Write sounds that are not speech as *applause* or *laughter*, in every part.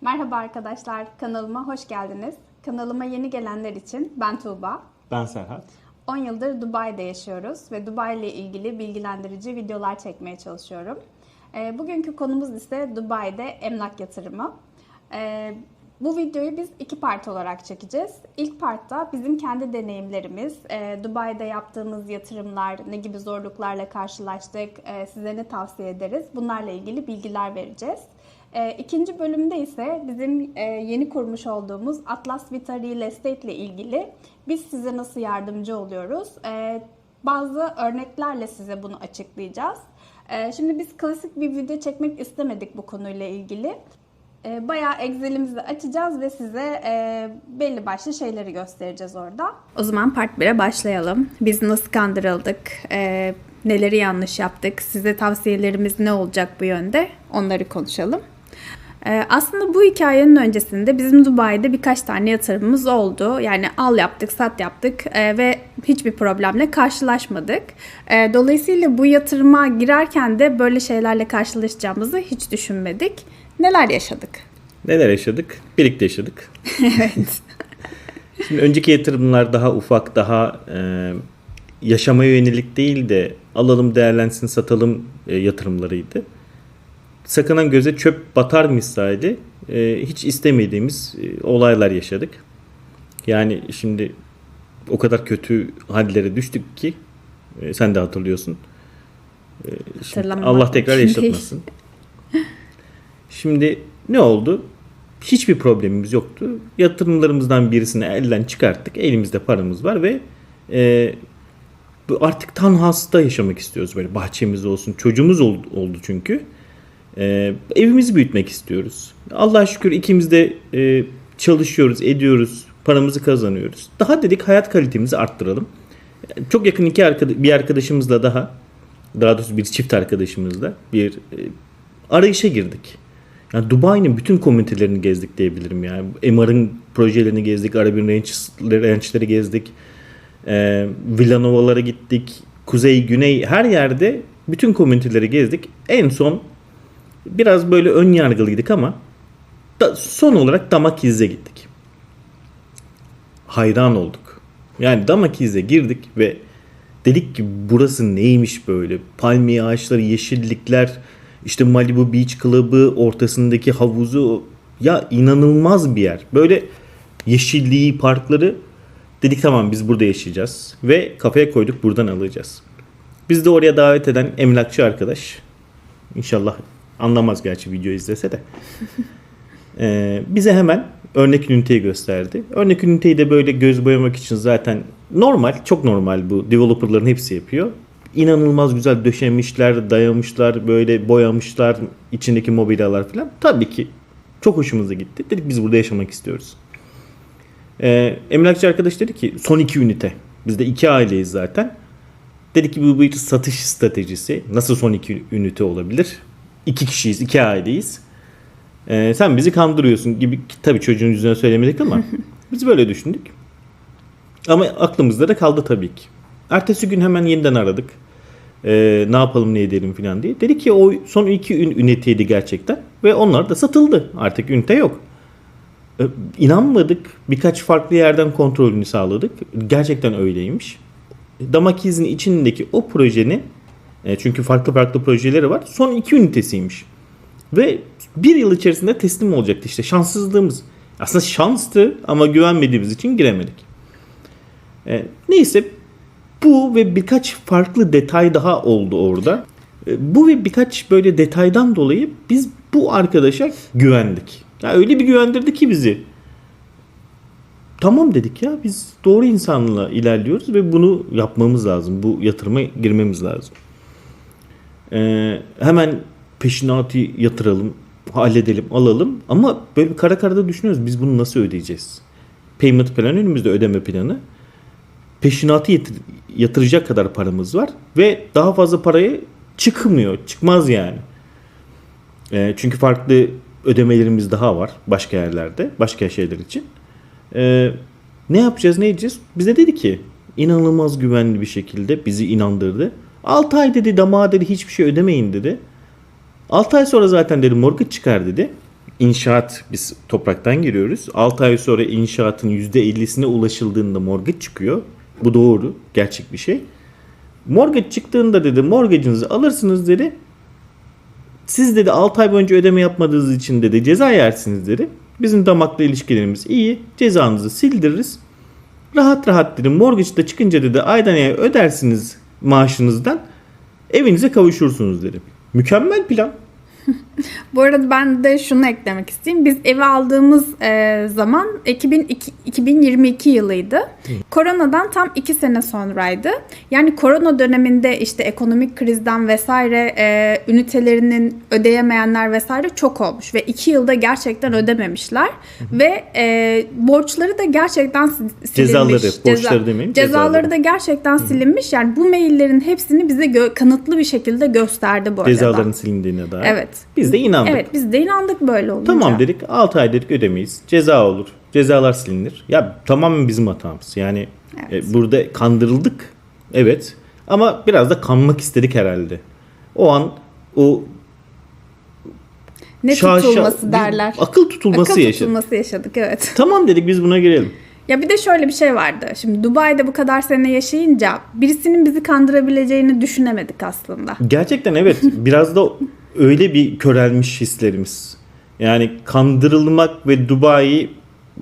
Merhaba arkadaşlar, kanalıma hoş geldiniz. Kanalıma yeni gelenler için ben Tuğba. Ben Serhat. 10 yıldır Dubai'de yaşıyoruz ve Dubai ile ilgili bilgilendirici videolar çekmeye çalışıyorum. Ee, Bugünkü konumuz ise Dubai'de emlak yatırımı. Ee, Bu videoyu biz iki part olarak çekeceğiz. İlk partta bizim kendi deneyimlerimiz, e, Dubai'de yaptığımız yatırımlar, ne gibi zorluklarla karşılaştık, e, size ne tavsiye ederiz bunlarla ilgili bilgiler vereceğiz. E, İkinci bölümde ise bizim e, yeni kurmuş olduğumuz Atlas Vita Real Estate ile ilgili biz size nasıl yardımcı oluyoruz? E, Bazı örneklerle size bunu açıklayacağız. E, Şimdi biz klasik bir video çekmek istemedik bu konuyla ilgili. E, Bayağı Excel'imizi açacağız ve size e, belli başlı şeyleri göstereceğiz orada. O zaman part 1'e başlayalım. Biz nasıl kandırıldık, e, neleri yanlış yaptık, size tavsiyelerimiz ne olacak bu yönde onları konuşalım. Ee, Aslında bu hikayenin öncesinde bizim Dubai'de birkaç tane yatırımımız oldu. Yani al yaptık, sat yaptık e, ve hiçbir problemle karşılaşmadık. E, Dolayısıyla bu yatırıma girerken de böyle şeylerle karşılaşacağımızı hiç düşünmedik. Neler yaşadık? Neler yaşadık? Birlikte yaşadık. *laughs* evet. Şimdi önceki yatırımlar daha ufak, daha e, yaşamaya yönelik değil de alalım, değerlensin, satalım e, yatırımlarıydı. Sakınan göze çöp batar misali e, hiç istemediğimiz e, olaylar yaşadık. Yani şimdi o kadar kötü hallere düştük ki e, sen de hatırlıyorsun. E, şimdi Allah tekrar yaşatmasın. *laughs* Şimdi ne oldu? Hiçbir problemimiz yoktu. Yatırımlarımızdan birisini elden çıkarttık. Elimizde paramız var ve e, bu artık tanhasta yaşamak istiyoruz. Böyle bahçemiz olsun. Çocuğumuz oldu, oldu çünkü. E, evimizi büyütmek istiyoruz. Allah'a şükür ikimiz de e, çalışıyoruz, ediyoruz. Paramızı kazanıyoruz. Daha dedik hayat kalitemizi arttıralım. Çok yakın iki arkadaş, bir arkadaşımızla daha daha doğrusu bir çift arkadaşımızla bir e, arayışa girdik. Yani Dubai'nin bütün komünitelerini gezdik diyebilirim yani. MR'ın projelerini gezdik, Ranch'leri Ranch'leri gezdik. E, Villanovalara gittik. Kuzey, güney her yerde bütün komüniteleri gezdik. En son biraz böyle ön yargılıydık ama da, son olarak Damakiz'e gittik. Hayran olduk. Yani Damakiz'e girdik ve dedik ki burası neymiş böyle? Palmiye ağaçları, yeşillikler, işte Malibu Beach Club'ı, ortasındaki havuzu ya inanılmaz bir yer. Böyle yeşilliği, parkları dedik tamam biz burada yaşayacağız ve kafaya koyduk buradan alacağız. Biz de oraya davet eden emlakçı arkadaş İnşallah anlamaz gerçi video izlese de. *laughs* Ee, bize hemen örnek üniteyi gösterdi. Örnek üniteyi de böyle göz boyamak için zaten normal, çok normal bu. Developerların hepsi yapıyor. İnanılmaz güzel döşemişler, dayamışlar, böyle boyamışlar içindeki mobilyalar falan. Tabii ki çok hoşumuza gitti. Dedik biz burada yaşamak istiyoruz. Ee, emlakçı arkadaş dedi ki son iki ünite. Biz de iki aileyiz zaten. Dedi ki bu bir satış stratejisi. Nasıl son iki ünite olabilir? İki kişiyiz, iki aileyiz. Ee, sen bizi kandırıyorsun gibi tabii çocuğun yüzüne söylemedik ama *laughs* biz böyle düşündük. Ama aklımızda da kaldı tabii ki. Ertesi gün hemen yeniden aradık. Ee, ne yapalım ne edelim falan diye. Dedi ki o son iki ün üniteydi gerçekten. Ve onlar da satıldı. Artık ünite yok. Ee, inanmadık. Birkaç farklı yerden kontrolünü sağladık. Gerçekten öyleymiş. Damakiz'in içindeki o projenin e, çünkü farklı farklı projeleri var. Son iki ünitesiymiş. Ve bir yıl içerisinde teslim olacaktı işte şanssızlığımız. Aslında şanstı ama güvenmediğimiz için giremedik. E, neyse bu ve birkaç farklı detay daha oldu orada. E, bu ve birkaç böyle detaydan dolayı biz bu arkadaşa güvendik. Ya öyle bir güvendirdi ki bizi. Tamam dedik ya biz doğru insanla ilerliyoruz ve bunu yapmamız lazım. Bu yatırıma girmemiz lazım. Ee, hemen peşinatı yatıralım, halledelim, alalım. Ama böyle bir kara karada düşünüyoruz. Biz bunu nasıl ödeyeceğiz? Payment planı önümüzde ödeme planı. Peşinatı yatır, yatıracak kadar paramız var ve daha fazla parayı çıkmıyor. Çıkmaz yani. Ee, çünkü farklı ödemelerimiz daha var başka yerlerde, başka şeyler için. Ee, ne yapacağız, ne edeceğiz? Bize dedi ki inanılmaz güvenli bir şekilde bizi inandırdı. 6 ay dedi damağa dedi hiçbir şey ödemeyin dedi. 6 ay sonra zaten dedi mortgage çıkar dedi. inşaat biz topraktan giriyoruz. 6 ay sonra inşaatın %50'sine ulaşıldığında mortgage çıkıyor. Bu doğru. Gerçek bir şey. Mortgage çıktığında dedi mortgage'ınızı alırsınız dedi. Siz dedi 6 ay boyunca ödeme yapmadığınız için dedi ceza yersiniz dedi. Bizim damakla ilişkilerimiz iyi. Cezanızı sildiririz. Rahat rahat dedi mortgage'da çıkınca dedi aydan aya ödersiniz maaşınızdan. Evinize kavuşursunuz dedi. Mükemmel plan. *laughs* *laughs* Bu arada ben de şunu eklemek isteyeyim. Biz evi aldığımız e, zaman 2002, 2022 yılıydı. Koronadan tam 2 sene sonraydı. Yani korona döneminde işte ekonomik krizden vesaire e, ünitelerinin ödeyemeyenler vesaire çok olmuş. Ve 2 yılda gerçekten ödememişler. Ve e, borçları da gerçekten si- silinmiş. Cezaları, Ceza- borçları demeyeyim, Cezaları cezaları. da gerçekten silinmiş. Yani bu maillerin hepsini bize kanıtlı bir şekilde gösterdi bu arada. Cezaların silindiğine dair. Evet. Biz de inandık. Evet biz de inandık böyle olunca. Tamam dedik 6 ay dedik ödemeyiz. Ceza olur. Cezalar silinir. Ya tamamen bizim hatamız. Yani Evet. e, burada kandırıldık. Evet. Ama biraz da kanmak istedik herhalde. O an o Ne şaşa- tutulması derler. Akıl tutulması Akıl yaşadık. tutulması yaşadık evet. Tamam dedik biz buna girelim. Ya bir de şöyle bir şey vardı. Şimdi Dubai'de bu kadar sene yaşayınca birisinin bizi kandırabileceğini düşünemedik aslında. Gerçekten evet. biraz da öyle bir körelmiş hislerimiz. Yani kandırılmak ve Dubai'yi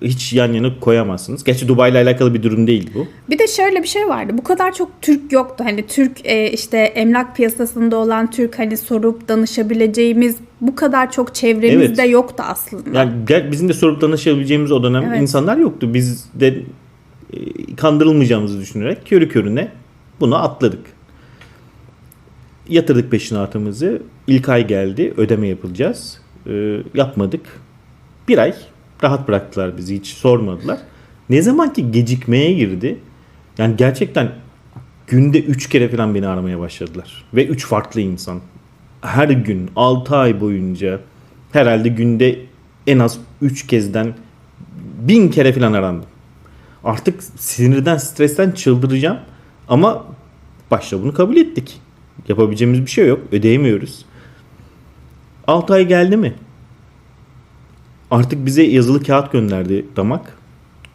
hiç yan yana koyamazsınız. Gerçi Dubai ile alakalı bir durum değil bu. Bir de şöyle bir şey vardı. Bu kadar çok Türk yoktu. Hani Türk e, işte emlak piyasasında olan Türk hani sorup danışabileceğimiz bu kadar çok çevremizde Evet. yoktu aslında. Yani bizim de sorup danışabileceğimiz o dönem Evet. insanlar yoktu. Biz de e, kandırılmayacağımızı düşünerek körü körüne bunu atladık. Yatırdık peşinatımızı. İlk ay geldi. Ödeme yapılacağız. Ee, yapmadık. Bir ay rahat bıraktılar bizi. Hiç sormadılar. Ne zaman ki gecikmeye girdi. Yani gerçekten günde 3 kere falan beni aramaya başladılar. Ve 3 farklı insan. Her gün 6 ay boyunca herhalde günde en az 3 kezden bin kere falan arandım. Artık sinirden, stresten çıldıracağım. Ama başta bunu kabul ettik. Yapabileceğimiz bir şey yok. Ödeyemiyoruz. 6 ay geldi mi? Artık bize yazılı kağıt gönderdi damak.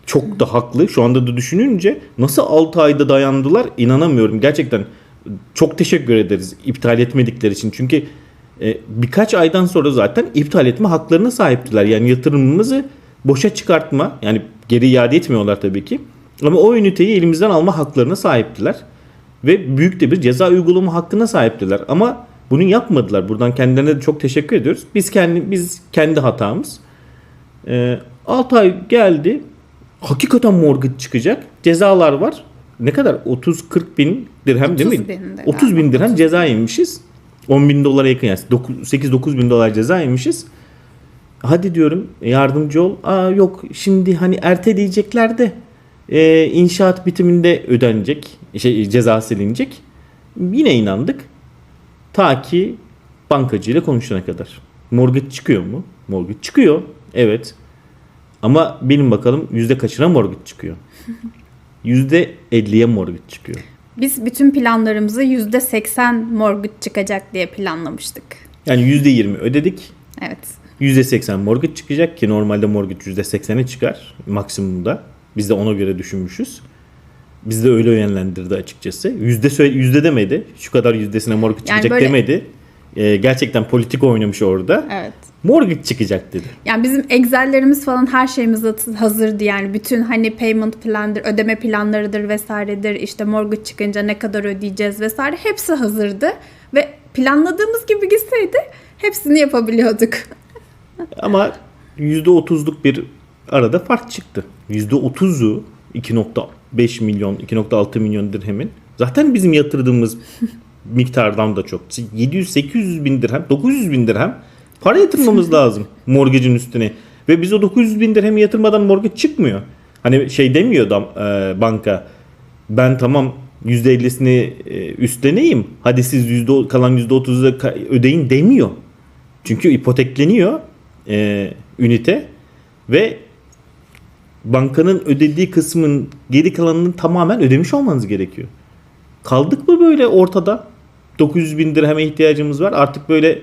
Çok da haklı. Şu anda da düşününce nasıl 6 ayda dayandılar inanamıyorum. Gerçekten çok teşekkür ederiz iptal etmedikleri için. Çünkü e, birkaç aydan sonra zaten iptal etme haklarına sahiptiler. Yani yatırımımızı boşa çıkartma yani geri iade etmiyorlar tabii ki. Ama o üniteyi elimizden alma haklarına sahiptiler. Ve büyük de bir ceza uygulama hakkına sahiptiler. Ama bunu yapmadılar. Buradan kendilerine de çok teşekkür ediyoruz. Biz kendi biz kendi hatamız. Ee, 6 ay geldi. Hakikaten mortgage çıkacak. Cezalar var. Ne kadar? 30-40 bin dirhem değil 30 mi? bin de 30 bin dirhem ceza yemişiz. 10 bin dolara yakın yani 8-9 bin dolar ceza yemişiz. Hadi diyorum yardımcı ol. Aa yok şimdi hani erteleyecekler de e, inşaat bitiminde ödenecek. Şey, ceza silinecek. Yine inandık. Ta ki bankacıyla konuşana kadar. Mortgage çıkıyor mu? Mortgage çıkıyor. Evet. Ama benim bakalım yüzde kaçına mortgage çıkıyor? *laughs* Yüzde 50'ye mortgage çıkıyor. Biz bütün planlarımızı %80 mortgage çıkacak diye planlamıştık. Yani yüzde 20 ödedik. Evet. Yüzde 80 mortgage çıkacak ki normalde mortgage yüzde 80'e çıkar maksimumda. Biz de ona göre düşünmüşüz. Biz de öyle yönlendirdi açıkçası. Yüzde söyle, yüzde demedi. Şu kadar yüzdesine Yani çıkacak böyle- demedi. Ee, gerçekten politik oynamış orada. Evet. Mortgage çıkacak dedi. Yani bizim Excel'lerimiz falan her şeyimiz hazırdı yani bütün hani payment plandır, ödeme planlarıdır vesairedir. işte mortgage çıkınca ne kadar ödeyeceğiz vesaire hepsi hazırdı ve planladığımız gibi gitseydi hepsini yapabiliyorduk. *laughs* Ama %30'luk bir arada fark çıktı. %30'u 2.5 milyon, 2.6 milyon dirhemin zaten bizim yatırdığımız *laughs* miktardan da çok. 700-800 bin dirhem, 900 bin dirhem para yatırmamız lazım mortgage'in üstüne. Ve biz o 900 bin dirhemi yatırmadan mortgage çıkmıyor. Hani şey demiyor da e, banka ben tamam %50'sini e, üstleneyim. Hadi siz yüzde, kalan %30'u da ödeyin demiyor. Çünkü ipotekleniyor e, ünite ve bankanın ödediği kısmın geri kalanını tamamen ödemiş olmanız gerekiyor. Kaldık mı böyle ortada? 900 bin dirheme ihtiyacımız var. Artık böyle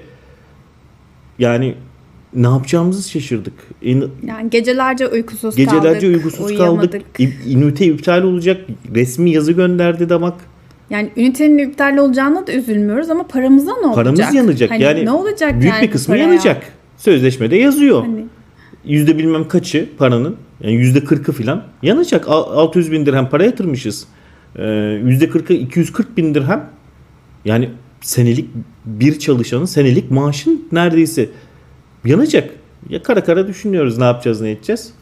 yani ne yapacağımızı şaşırdık. İn- Yani gecelerce uykusuz Gecelerce kaldık. uykusuz kaldık. Ünite iptal olacak. Resmi yazı gönderdi damak. Yani ünitenin iptal olacağına da üzülmüyoruz ama paramıza ne olacak? Paramız yanacak. Hani yani ne olacak büyük yani bir kısmı paraya? yanacak. Sözleşmede yazıyor. Hani Yüzde bilmem kaçı paranın yani yüzde kırkı filan yanacak. Al- 600 bin dirhem para yatırmışız. Ee, Yüzde kırkı 240 bin dirhem. Yani senelik bir çalışanın senelik maaşın neredeyse yanacak. Ya kara kara düşünüyoruz ne yapacağız ne edeceğiz.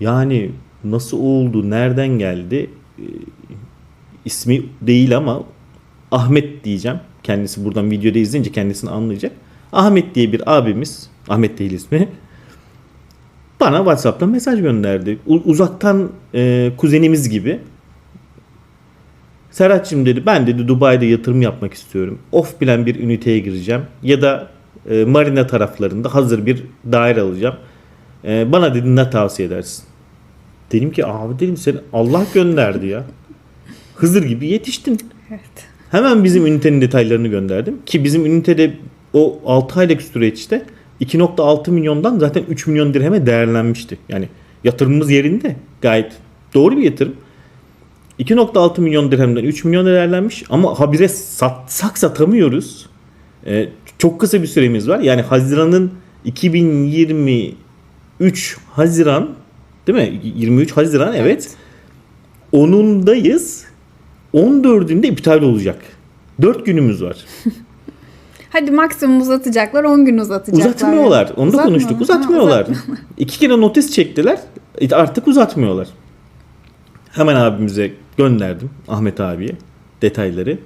Yani nasıl oldu, nereden geldi Ee, ismi değil ama Ahmet diyeceğim. Kendisi buradan videoda izleyince kendisini anlayacak. Ahmet diye bir abimiz, Ahmet değil ismi, bana WhatsApp'tan mesaj gönderdi. U- uzaktan e, kuzenimiz gibi. Serhat'cığım dedi ben dedi Dubai'de yatırım yapmak istiyorum. Off plan bir üniteye gireceğim. Ya da e, marina taraflarında hazır bir daire alacağım. E, bana dedi ne tavsiye edersin? Dedim ki abi dedim seni Allah gönderdi ya. Hızır gibi yetiştin. evet. Hemen bizim ünitenin detaylarını gönderdim. Ki bizim ünitede o 6 aylık süreçte 2.6 milyondan zaten 3 milyon dirheme değerlenmişti. Yani yatırımımız yerinde. Gayet doğru bir yatırım. 2.6 milyon dirhemden 3 milyon değerlenmiş ama habire satsak satamıyoruz. Ee, çok kısa bir süremiz var. Yani Haziran'ın 2023 Haziran değil mi? 23 Haziran evet. Onundayız. 14'ünde iptal olacak. 4 günümüz var. *laughs* Hadi maksimum uzatacaklar 10 gün uzatacaklar. Uzatmıyorlar. Onu da konuştuk. Ha, Uzatmıyorlar. İki kere notis çektiler. E, Artık uzatmıyorlar. Hemen abimize gönderdim. Ahmet abiye detayları.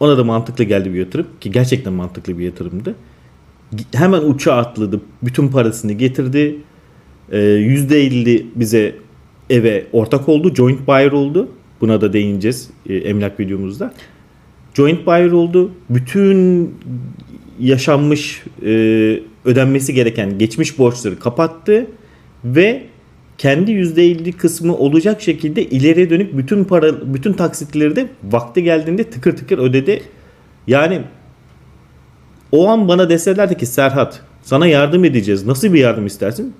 Ona da mantıklı geldi bir yatırım. Ki gerçekten mantıklı bir yatırımdı. Hemen uçağa atladı. Bütün parasını getirdi. Ee, %50 bize eve ortak oldu. Joint buyer oldu. Buna da değineceğiz e, emlak videomuzda. Joint buyer oldu. Bütün yaşanmış e, ödenmesi gereken geçmiş borçları kapattı ve kendi %50 kısmı olacak şekilde ileriye dönük bütün para bütün taksitleri de vakti geldiğinde tıkır tıkır ödedi. Yani o an bana deselerdi ki Serhat sana yardım edeceğiz. Nasıl bir yardım istersin?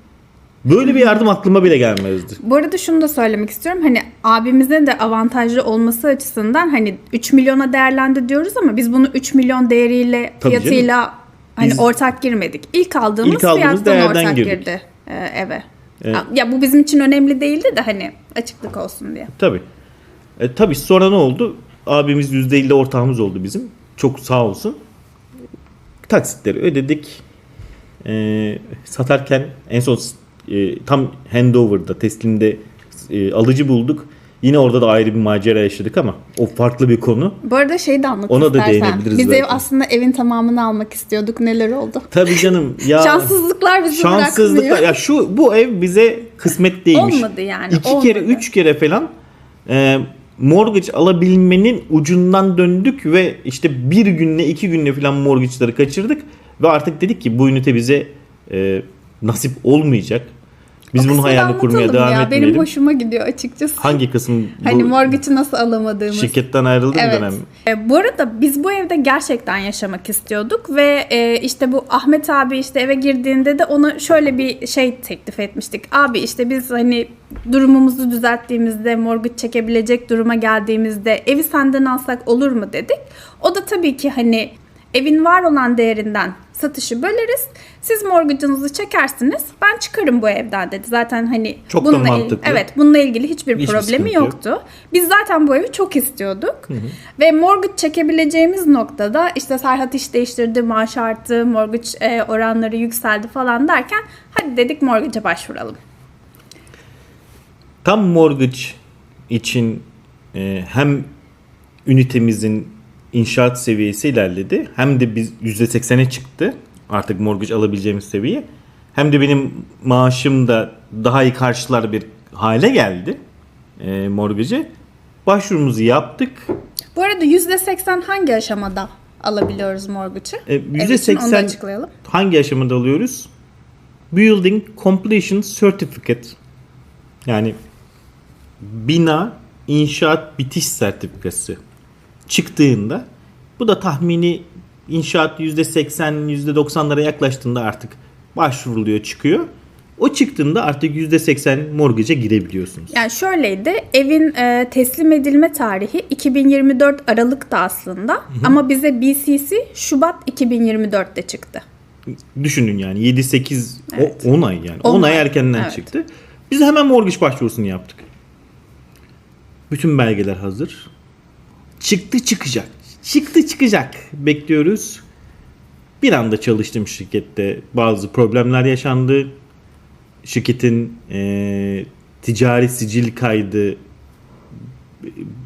Böyle bir yardım aklıma bile gelmezdi. Bu arada şunu da söylemek istiyorum. Hani abimizin de avantajlı olması açısından hani 3 milyona değerlendi diyoruz ama biz bunu 3 milyon değeriyle Tabii fiyatıyla hani Biz- ortak girmedik. İlk aldığımız, İlk aldığımız fiyattan değerden ortak girdik. girdi e, eve. Evet. Ya bu bizim için önemli değildi de hani açıklık olsun diye. Tabii. E, tabii sonra ne oldu? Abimiz %50 ortağımız oldu bizim. Çok sağ olsun. Taksitleri ödedik. E, satarken en son e, tam handover'da teslimde e, alıcı bulduk. Yine orada da ayrı bir macera yaşadık ama o farklı bir konu. Bu arada şey de anlat Ona da değinebiliriz Biz ev aslında evin tamamını almak istiyorduk. Neler oldu? Tabii canım *laughs* ya Şanssızlıklar bizi şanssızlıklar bırakmıyor. ya şu bu ev bize kısmet değilmiş. Olmadı yani, İki olmadı. kere üç kere falan e, mortgage alabilmenin ucundan döndük ve işte bir günle iki günle falan mortgage'ları kaçırdık ve artık dedik ki bu ünite bize e, nasip olmayacak. Biz bunun hayalini kurmaya devam ya. etmeyelim. Benim hoşuma gidiyor açıkçası. Hangi kısım *laughs* Hani mortgage'ı nasıl alamadığımız. şirketten ayrıldı bir Evet. dönem? E, bu arada biz bu evde gerçekten yaşamak istiyorduk ve e, işte bu Ahmet abi işte eve girdiğinde de ona şöyle bir şey teklif etmiştik. Abi işte biz hani durumumuzu düzelttiğimizde mortgage çekebilecek duruma geldiğimizde evi senden alsak olur mu dedik. O da tabii ki hani evin var olan değerinden satışı böleriz. Siz mortgage'ınızı çekersiniz. Ben çıkarım bu evden dedi. Zaten hani Çok da bununla il- mantıklı. evet bununla ilgili hiçbir, Hiçbir problemi sıkıntı yok. yoktu. Biz zaten bu evi çok istiyorduk. Ve mortgage çekebileceğimiz noktada işte Serhat iş değiştirdi, maaş arttı, mortgage e, oranları yükseldi falan derken hadi dedik mortgage'a başvuralım. Tam mortgage için e, hem ünitemizin inşaat seviyesi ilerledi hem de biz %80'e çıktı artık mortgage alabileceğimiz seviye. Hem de benim maaşım da daha iyi karşılar bir hale geldi e, mortgage'e. Başvurumuzu yaptık. Bu arada %80 hangi aşamada alabiliyoruz mortgage'ı? E, Ev için onu da %80 açıklayalım. hangi aşamada alıyoruz? Building Completion Certificate. Yani bina inşaat bitiş sertifikası çıktığında bu da tahmini inşaat %80 %90'lara yaklaştığında artık başvuruluyor çıkıyor. O çıktığında artık %80 mortgage'a girebiliyorsunuz. Yani şöyleydi. Evin e, teslim edilme tarihi 2024 Aralık'ta aslında. Ama bize BCC Şubat 2024'te çıktı. Düşünün yani 7-8 Evet. 10 ay yani. 10 10 ay erkenden evet. çıktı. Biz hemen mortgage başvurusunu yaptık. Bütün belgeler hazır. Çıktı çıkacak. Çıktı çıkacak. Bekliyoruz. Bir anda çalıştım şirkette. Bazı problemler yaşandı. Şirketin eee, ticari sicil kaydı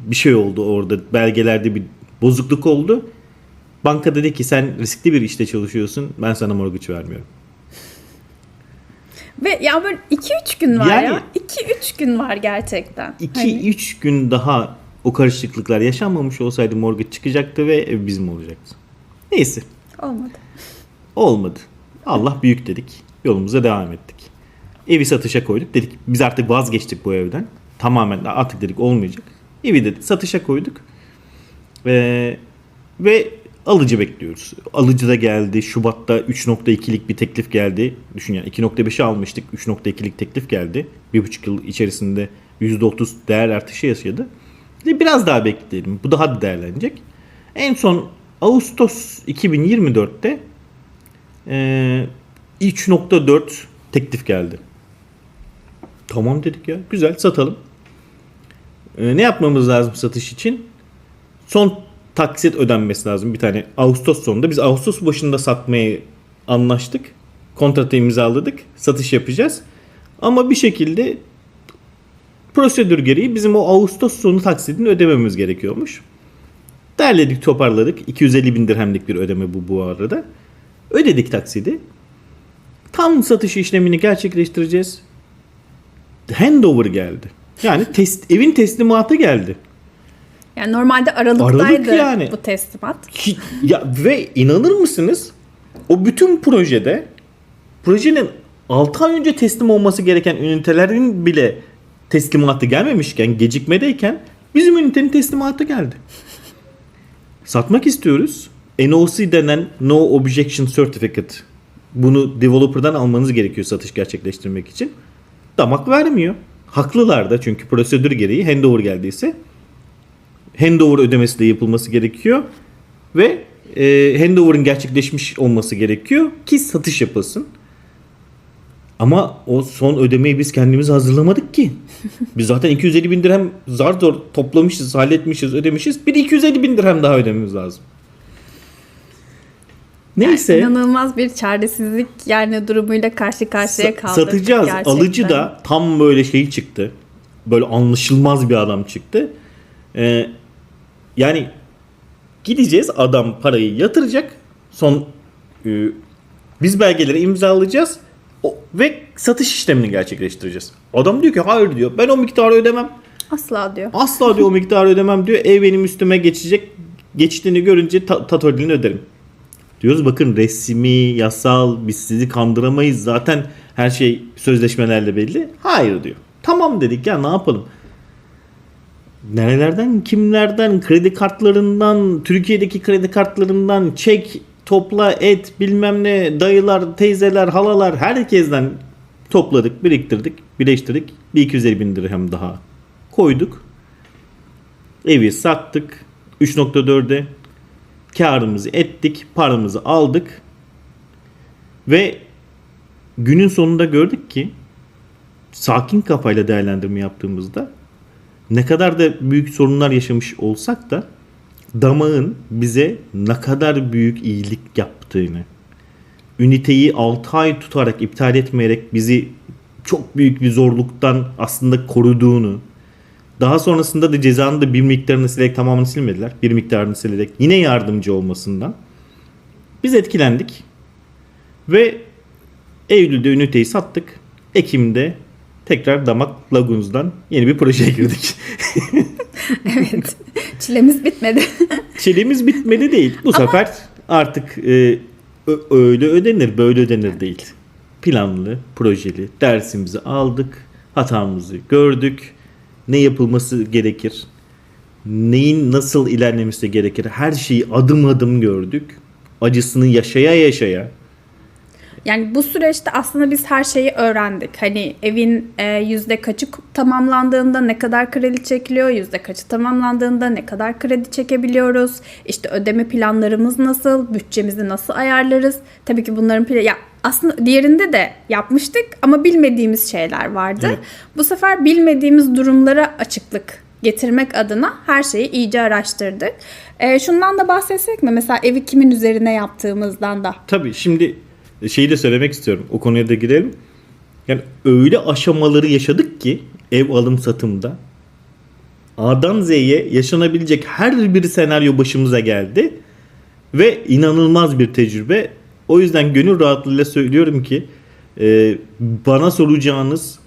bir şey oldu orada. Belgelerde bir bozukluk oldu. Banka dedi ki sen riskli bir işte çalışıyorsun. Ben sana mortgage vermiyorum. Ve ya böyle 2-3 gün var Yani- ya. 2-3 gün var gerçekten. 2-3 Hani- gün daha o karışıklıklar yaşanmamış olsaydı mortgage çıkacaktı ve ev bizim olacaktı. Neyse olmadı. olmadı. Allah büyük dedik. Yolumuza devam ettik. Evi satışa koyduk. Dedik biz artık vazgeçtik bu evden. Tamamen artık dedik olmayacak. Evi de satışa koyduk. Ee, ve alıcı bekliyoruz. Alıcı da geldi. Şubat'ta 3.2'lik bir teklif geldi. Düşün yani 2.5'i almıştık. 3.2'lik teklif geldi. Bir buçuk yıl içerisinde %30 değer artışı yaşadı. Biraz daha bekleyelim. Bu daha da değerlenecek. En son Ağustos 2024'te ee, 3.4 teklif geldi. Tamam dedik ya. Güzel satalım. Ee, ne yapmamız lazım satış için? Son taksit ödenmesi lazım bir tane. Ağustos sonunda. Biz Ağustos başında satmayı anlaştık. Kontratı imzaladık. Satış yapacağız. Ama bir şekilde prosedür gereği bizim o Ağustos sonu taksidini ödememiz gerekiyormuş. Derledik toparladık. 250 bin dirhemlik bir ödeme bu bu arada. Ödedik taksidi. Tam satış işlemini gerçekleştireceğiz. Handover geldi. Yani *laughs* test, evin teslimatı geldi. Yani normalde Aralık'taydı Aralık yani. bu teslimat. Ki- ya ve inanır mısınız? O bütün projede projenin 6 ay önce teslim olması gereken ünitelerin bile teslimatı gelmemişken, gecikmedeyken bizim ünitenin teslimatı geldi. Satmak istiyoruz. NOC denen No Objection Certificate. Bunu developer'dan almanız gerekiyor satış gerçekleştirmek için. Damak vermiyor. Haklılar da çünkü prosedür gereği handover geldiyse handover ödemesi de yapılması gerekiyor ve e, handover'ın gerçekleşmiş olması gerekiyor ki satış yapılsın. Ama o son ödemeyi biz kendimiz hazırlamadık ki. *laughs* Biz zaten 250 bin dirhem zar zor toplamışız, halletmişiz, ödemişiz. Bir de 250 bin dirhem daha ödememiz lazım. Neyse. İnanılmaz bir çaresizlik yani durumuyla karşı karşıya kaldık. satacağız. gerçekten. Alıcı da tam böyle şey çıktı. Böyle anlaşılmaz bir adam çıktı. Ee, yani gideceğiz adam parayı yatıracak. Son e, biz belgeleri imzalayacağız. Ve satış işlemini gerçekleştireceğiz. Adam diyor ki hayır diyor. Ben o miktarı ödemem. Asla diyor. Asla diyor o *laughs* miktarı ödemem diyor. Ev benim üstüme geçecek. Geçtiğini görünce ta- öderim. Diyoruz bakın resmi, yasal biz sizi kandıramayız. Zaten her şey sözleşmelerle belli. Hayır diyor. Tamam dedik ya ne yapalım. Nerelerden, kimlerden, kredi kartlarından, Türkiye'deki kredi kartlarından çek, topla, et, bilmem ne, dayılar, teyzeler, halalar herkesten topladık, biriktirdik, birleştirdik. Bir 250 bin dirhem daha koyduk. Evi sattık. 3.4'e karımızı ettik, paramızı aldık. Ve günün sonunda gördük ki sakin kafayla değerlendirme yaptığımızda ne kadar da büyük sorunlar yaşamış olsak da damağın bize ne kadar büyük iyilik yaptığını, üniteyi 6 ay tutarak iptal etmeyerek bizi çok büyük bir zorluktan aslında koruduğunu, daha sonrasında da cezanın da bir miktarını silerek tamamını silmediler. Bir miktarını silerek yine yardımcı olmasından. Biz etkilendik. Ve Eylül'de üniteyi sattık. Ekim'de tekrar Damak Laguns'dan yeni bir projeye girdik. *laughs* evet. Çilemiz bitmedi. *laughs* Çelimiz bitmedi değil. Bu sefer artık e, öyle ödenir böyle ödenir değil. Planlı, projeli dersimizi aldık. Hatamızı gördük. Ne yapılması gerekir? Neyin nasıl ilerlemesi gerekir? Her şeyi adım adım gördük. Acısını yaşaya yaşaya Yani bu süreçte aslında biz her şeyi öğrendik. Hani evin e, yüzde kaçı tamamlandığında ne kadar kredi çekiliyor, yüzde kaçı tamamlandığında ne kadar kredi çekebiliyoruz, işte ödeme planlarımız nasıl, bütçemizi nasıl ayarlarız. Tabii ki bunların plan ya aslında diğerinde de yapmıştık ama bilmediğimiz şeyler vardı. Evet. Bu sefer bilmediğimiz durumlara açıklık getirmek adına her şeyi iyice araştırdık. E, şundan da bahsetsek mi? Mesela evi kimin üzerine yaptığımızdan da. Tabii şimdi şeyi de söylemek istiyorum. O konuya da girelim. Yani öyle aşamaları yaşadık ki ev alım satımda A'dan Z'ye yaşanabilecek her bir senaryo başımıza geldi. Ve inanılmaz bir tecrübe. O yüzden gönül rahatlığıyla söylüyorum ki e, bana soracağınız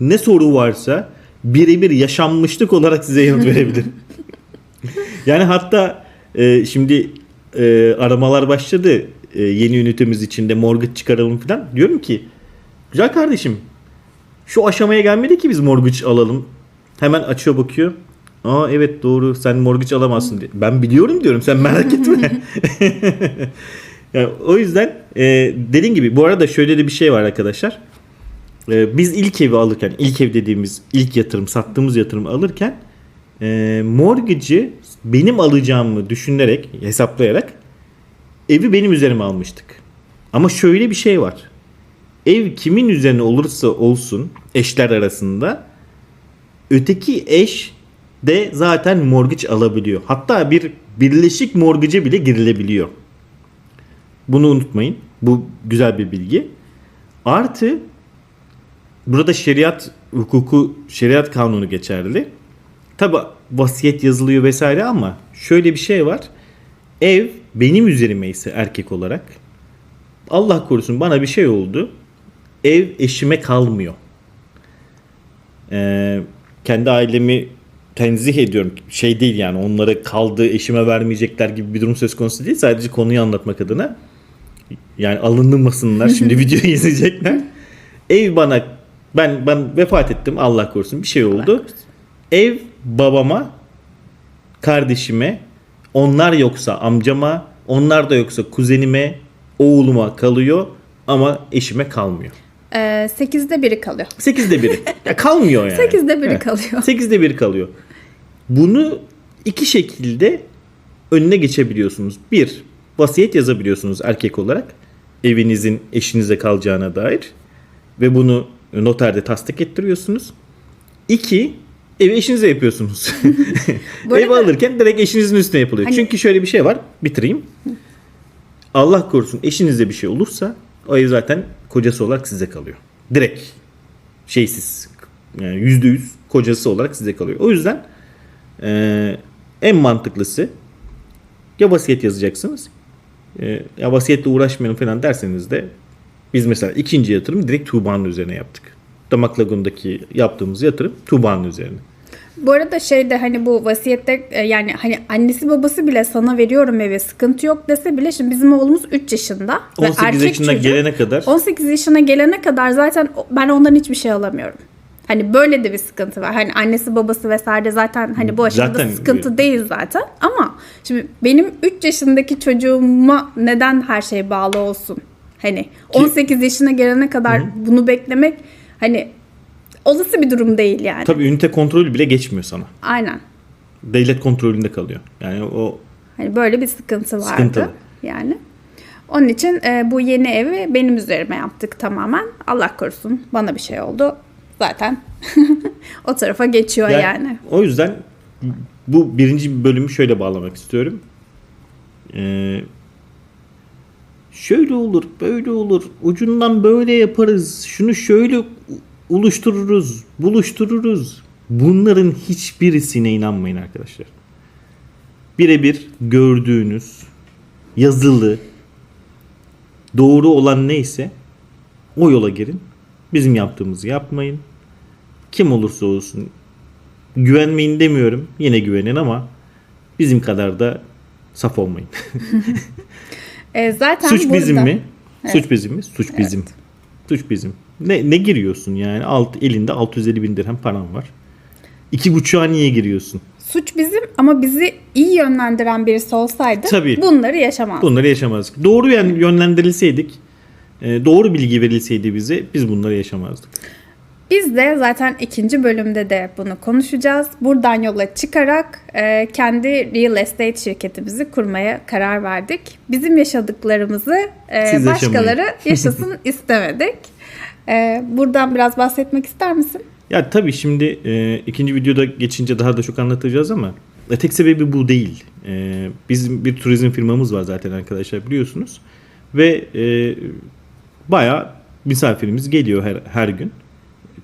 ne soru varsa birebir yaşanmışlık olarak size yanıt *laughs* verebilirim. yani hatta e, şimdi e, aramalar başladı e, yeni ünitemiz içinde mortgage çıkaralım falan. Diyorum ki güzel kardeşim şu aşamaya gelmedi ki biz mortgage alalım. Hemen açıyor bakıyor. Aa evet doğru sen mortgage alamazsın diye. Ben biliyorum diyorum sen merak etme. *laughs* *laughs* yani, o yüzden e, dediğim gibi bu arada şöyle de bir şey var arkadaşlar. E, biz ilk evi alırken ilk ev dediğimiz ilk yatırım sattığımız yatırım alırken e, mortgage'ı benim alacağımı düşünerek hesaplayarak evi benim üzerime almıştık. Ama şöyle bir şey var. Ev kimin üzerine olursa olsun eşler arasında öteki eş de zaten mortgage alabiliyor. Hatta bir birleşik mortgage'e bile girilebiliyor. Bunu unutmayın. Bu güzel bir bilgi. Artı burada şeriat hukuku, şeriat kanunu geçerli. Tabi vasiyet yazılıyor vesaire ama şöyle bir şey var. Ev benim üzerime ise erkek olarak Allah korusun bana bir şey oldu. Ev eşime kalmıyor. Ee, kendi ailemi tenzih ediyorum. Şey değil yani onlara kaldı eşime vermeyecekler gibi bir durum söz konusu değil. Sadece konuyu anlatmak adına. Yani alınmasınlar şimdi *laughs* videoyu izleyecekler. Ev bana ben ben vefat ettim Allah korusun bir şey oldu. Ev babama, kardeşime, onlar yoksa amcama, onlar da yoksa kuzenime, oğluma kalıyor ama eşime kalmıyor. Ee, sekizde biri kalıyor. Sekizde biri. Ya kalmıyor yani. *laughs* Sekizde biri Evet. kalıyor. Sekizde biri kalıyor. Bunu iki şekilde önüne geçebiliyorsunuz. Bir, vasiyet yazabiliyorsunuz erkek olarak. Evinizin eşinize kalacağına dair. Ve bunu noterde tasdik ettiriyorsunuz. İki, evi eşinize yapıyorsunuz. *laughs* Ev arada- alırken direkt eşinizin üstüne yapılıyor. Hani- Çünkü şöyle bir şey var. Bitireyim. Allah korusun eşinizde bir şey olursa o ev zaten kocası olarak size kalıyor. Direkt şeysiz yani yüzde yüz kocası olarak size kalıyor. O yüzden eee, en mantıklısı ya vasiyet yazacaksınız eee, ya vasiyetle uğraşmayalım falan derseniz de biz mesela ikinci yatırım direkt Tuğba'nın üzerine yaptık. Damak Lagun'daki yaptığımız yatırım Tuğba'nın üzerine. Bu arada şeyde hani bu vasiyette e, yani hani annesi babası bile sana veriyorum evi sıkıntı yok dese bile şimdi bizim oğlumuz 3 yaşında. ve 18 erkek yaşına çocuk. gelene kadar 18 yaşına gelene kadar zaten ben ondan hiçbir şey alamıyorum. Hani böyle de bir sıkıntı var. Hani annesi babası vesaire zaten hani bu aşamada Zaten sıkıntı öyle. değil zaten. Ama şimdi benim 3 yaşındaki çocuğuma neden her şey bağlı olsun? Hani 18 yaşına gelene kadar bunu beklemek hani olası bir durum değil yani. tabii ünite kontrolü bile geçmiyor sana. Aynen. Devlet kontrolünde kalıyor. Yani o Hani böyle bir sıkıntı vardı. Sıkıntılı. Yani. Onun için e, bu yeni evi benim üzerime yaptık tamamen. Allah korusun bana bir şey oldu. Zaten *laughs* o tarafa geçiyor yani. Yani O yüzden bu birinci bölümü şöyle bağlamak istiyorum. Ee, şöyle olur, böyle olur, ucundan böyle yaparız, şunu şöyle oluştururuz, buluştururuz. Bunların hiçbirisine inanmayın arkadaşlar. Birebir gördüğünüz yazılı doğru olan neyse o yola girin. Bizim yaptığımızı yapmayın. Kim olursa olsun güvenmeyin demiyorum. Yine güvenin ama bizim kadar da saf olmayın. *laughs* E, zaten Suç bizim burada- mi? Suç bizim mi? Suç bizim. Suç bizim. Ne, ne giriyorsun yani? Alt, elinde 650 bin dirhem paran var. İki buçuğa niye giriyorsun? Suç bizim ama bizi iyi yönlendiren birisi olsaydı Tabii. bunları yaşamazdık. Bunları yaşamazdık. Doğru yani yönlendirilseydik e, doğru bilgi verilseydi bize biz bunları yaşamazdık. Biz de zaten ikinci bölümde de bunu konuşacağız. Buradan yola çıkarak e, kendi real estate şirketimizi kurmaya karar verdik. Bizim yaşadıklarımızı e, Siz başkaları *laughs* yaşasın istemedik. E, buradan biraz bahsetmek ister misin? Ya tabii şimdi e, ikinci videoda geçince daha da çok anlatacağız ama e, tek sebebi bu değil. E, bizim bir turizm firmamız var zaten arkadaşlar biliyorsunuz. Ve e, bayağı misafirimiz geliyor her, her gün.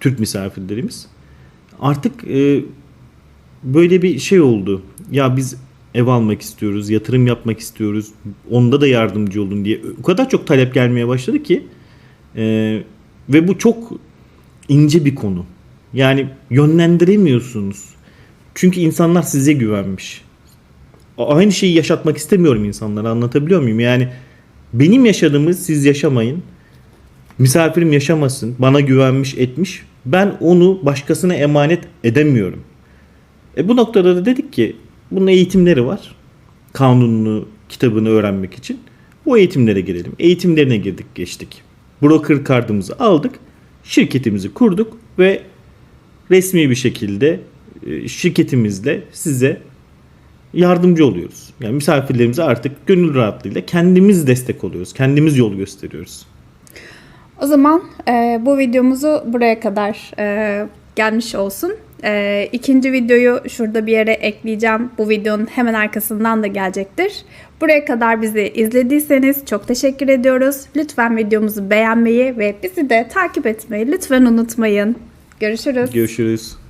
Türk misafirlerimiz. Artık e, böyle bir şey oldu. Ya biz ev almak istiyoruz, yatırım yapmak istiyoruz. Onda da yardımcı olun diye. O kadar çok talep gelmeye başladı ki. e, ve bu çok ince bir konu. Yani yönlendiremiyorsunuz. Çünkü insanlar size güvenmiş. Aynı şeyi yaşatmak istemiyorum insanlara anlatabiliyor muyum? Yani benim yaşadığımı siz yaşamayın. Misafirim yaşamasın. Bana güvenmiş etmiş. Ben onu başkasına emanet edemiyorum. E bu noktada da dedik ki bunun eğitimleri var. Kanununu, kitabını öğrenmek için. Bu eğitimlere girelim. Eğitimlerine girdik geçtik. Broker kartımızı aldık. Şirketimizi kurduk ve resmi bir şekilde e, şirketimizle size yardımcı oluyoruz. Yani misafirlerimize artık gönül rahatlığıyla kendimiz destek oluyoruz. Kendimiz yol gösteriyoruz. O zaman e, bu videomuzu buraya kadar e, gelmiş olsun. E, ikinci videoyu şurada bir yere ekleyeceğim. Bu videonun hemen arkasından da gelecektir. Buraya kadar bizi izlediyseniz çok teşekkür ediyoruz. Lütfen videomuzu beğenmeyi ve bizi de takip etmeyi lütfen unutmayın. Görüşürüz. Görüşürüz.